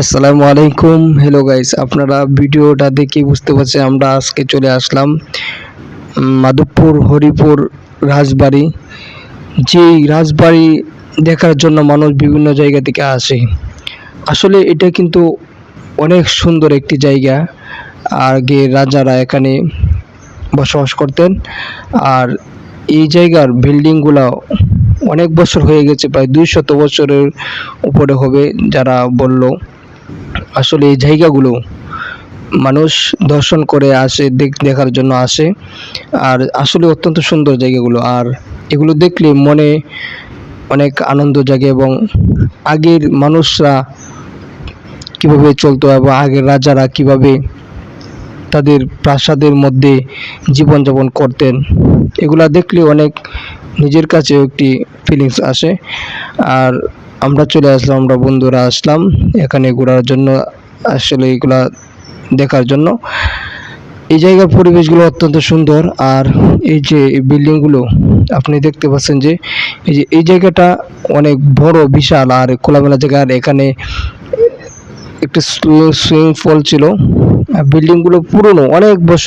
আসসালামু আলাইকুম। Hello guys আপনারা ভিডিওটা দেখে বুঝতে পারছেন আমরা আজকে চলে আসলাম মাধবপুর, হরিপুর, রাজবাড়ি। যেই রাজবাড়ি দেখার জন্য মানুষ বিভিন্ন জায়গা থেকে আসে। আসলে এটা কিন্তু অনেক সুন্দর একটি জায়গা। আগে রাজারা এখানে বসবাস করতেন। আর এই জায়গার বিল্ডিংগুলো অনেক বছর হয়ে গেছে, প্রায় দুই শত বছরের উপরে হবে যারা বলল। আসলে এই জায়গাগুলো মানুষ দর্শন করে আসে, দেখ- দেখার জন্য আসে। আর আসলে অত্যন্ত সুন্দর জায়গাগুলো। আর এগুলো দেখলে মনে অনেক আনন্দ জাগে এবং আগের মানুষরা কীভাবে চলতো এবং আগের রাজারা কীভাবে তাদের প্রাসাদের মধ্যে জীবনযাপন করতেন, এগুলা দেখলে অনেক নিজের কাছে একটি ফিলিংস আসে। আর আমরা চলে আসলাম, আমরা বন্ধুরা আসলাম এখানে ঘোরার জন্য, আসলে এগুলা দেখার জন্য। এই জায়গার পরিবেশগুলো অত্যন্ত সুন্দর আর এই যে বিল্ডিংগুলো, আপনি দেখতে পাচ্ছেন যে এই যে, এই জায়গাটা অনেক বড়, বিশাল আর খোলামেলা জায়গা। আর এখানে একটি সুইমিং পুল ছিল। বিল্ডিংগুলো পুরনো, অনেক বছর